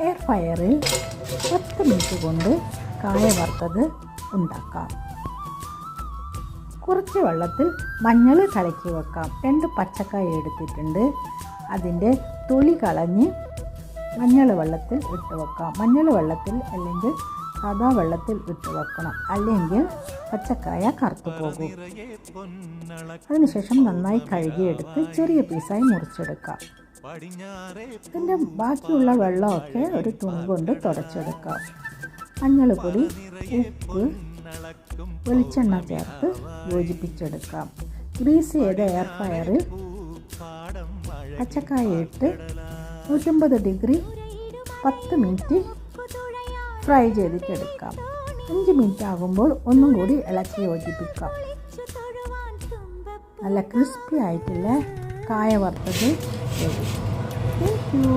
Air ഫയറിൽ പത്ത് minute കൊണ്ട് കായ വറുത്തത് ഉണ്ടാക്കാം. കുറച്ച് വെള്ളത്തിൽ മഞ്ഞൾ കലക്കി വെക്കാം. രണ്ട് പച്ചക്കായ എടുത്തിട്ടുണ്ട്. അതിന്റെ തൊലി കളഞ്ഞ് മഞ്ഞൾ വെള്ളത്തിൽ ഇട്ട് വെക്കാം. മഞ്ഞൾ വെള്ളത്തിൽ അല്ലെങ്കിൽ സാദാ വെള്ളത്തിൽ ഇട്ട് വെക്കണം. അല്ലെങ്കിൽ പച്ചക്കായ കറുത്തു പോകും. അതിനുശേഷം നന്നായി കഴുകിയെടുത്ത് ചെറിയ പീസായി മുറിച്ചെടുക്കാം. ഇതിന്റെ ബാക്കിയുള്ള വെള്ളമൊക്കെ ഒരു തുണി കൊണ്ട് തുടച്ചെടുക്കാം. മഞ്ഞൾപ്പൊടി ഉപ്പ് വെളിച്ചെണ്ണ ചേർത്ത് യോജിപ്പിച്ചെടുക്കാം. ഗ്രീസ് ചെയ്ത എയർ ഫയറിൽ പച്ചക്കായ ഇട്ട് നൂറ്റമ്പത് ഡിഗ്രി പത്ത് മിനിറ്റ് ഫ്രൈ ചെയ്തിട്ടെടുക്കാം. അഞ്ച് മിനിറ്റ് ആകുമ്പോൾ ഒന്നും കൂടി ഇളക്കി യോജിപ്പിക്കാം. നല്ല ക്രിസ്പി ആയിട്ടുള്ള കായ വറുത്തത് താങ്ക് യു